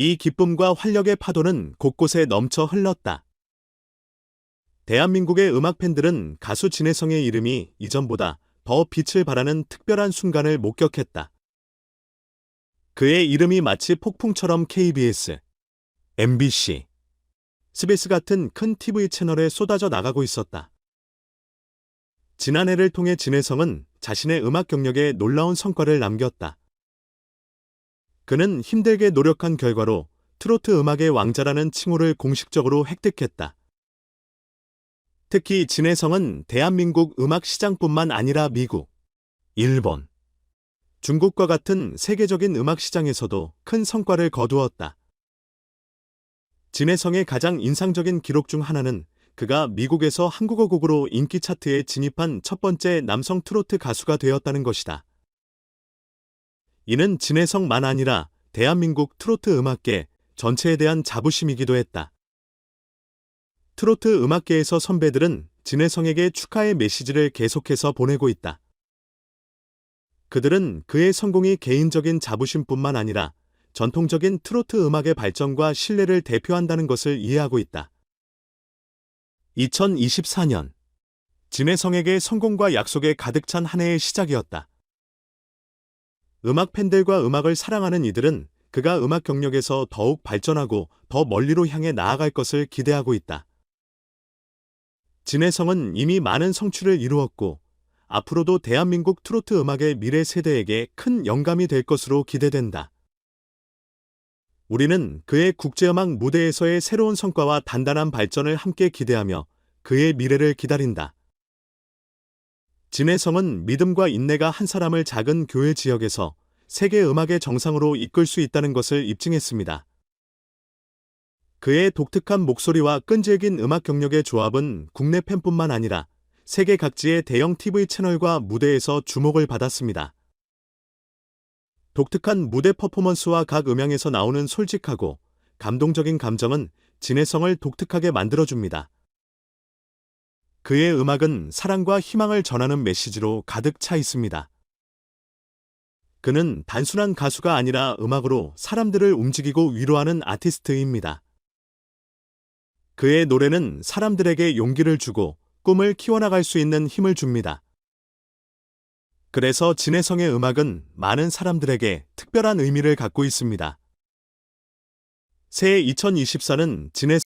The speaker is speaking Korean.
이 기쁨과 활력의 파도는 곳곳에 넘쳐 흘렀다. 대한민국의 음악 팬들은 가수 진혜성의 이름이 이전보다 더 빛을 발하는 특별한 순간을 목격했다. 그의 이름이 마치 폭풍처럼 KBS, MBC, 스베스 같은 큰 TV 채널에 쏟아져 나가고 있었다. 지난해를 통해 진혜성은 자신의 음악 경력에 놀라운 성과를 남겼다. 그는 힘들게 노력한 결과로 트로트 음악의 왕자라는 칭호를 공식적으로 획득했다. 특히 진혜성은 대한민국 음악 시장뿐만 아니라 미국, 일본, 중국과 같은 세계적인 음악 시장에서도 큰 성과를 거두었다. 진혜성의 가장 인상적인 기록 중 하나는 그가 미국에서 한국어 곡으로 인기 차트에 진입한 첫 번째 남성 트로트 가수가 되었다는 것이다. 이는 진혜성만 아니라 대한민국 트로트 음악계 전체에 대한 자부심이기도 했다. 트로트 음악계에서 선배들은 진혜성에게 축하의 메시지를 계속해서 보내고 있다. 그들은 그의 성공이 개인적인 자부심뿐만 아니라 전통적인 트로트 음악의 발전과 신뢰를 대표한다는 것을 이해하고 있다. 2024년 진혜성에게 성공과 약속에 가득 찬 한 해의 시작이었다. 음악 팬들과 음악을 사랑하는 이들은 그가 음악 경력에서 더욱 발전하고 더 멀리로 향해 나아갈 것을 기대하고 있다. 진혜성은 이미 많은 성취를 이루었고 앞으로도 대한민국 트로트 음악의 미래 세대에게 큰 영감이 될 것으로 기대된다. 우리는 그의 국제음악 무대에서의 새로운 성과와 단단한 발전을 함께 기대하며 그의 미래를 기다린다. 진혜성은 믿음과 인내가 한 사람을 작은 교회 지역에서 세계 음악의 정상으로 이끌 수 있다는 것을 입증했습니다. 그의 독특한 목소리와 끈질긴 음악 경력의 조합은 국내 팬뿐만 아니라 세계 각지의 대형 TV 채널과 무대에서 주목을 받았습니다. 독특한 무대 퍼포먼스와 각 음향에서 나오는 솔직하고 감동적인 감정은 진혜성을 독특하게 만들어줍니다. 그의 음악은 사랑과 희망을 전하는 메시지로 가득 차 있습니다. 그는 단순한 가수가 아니라 음악으로 사람들을 움직이고 위로하는 아티스트입니다. 그의 노래는 사람들에게 용기를 주고 꿈을 키워나갈 수 있는 힘을 줍니다. 그래서 진혜성의 음악은 많은 사람들에게 특별한 의미를 갖고 있습니다. 새해 2024는 진혜성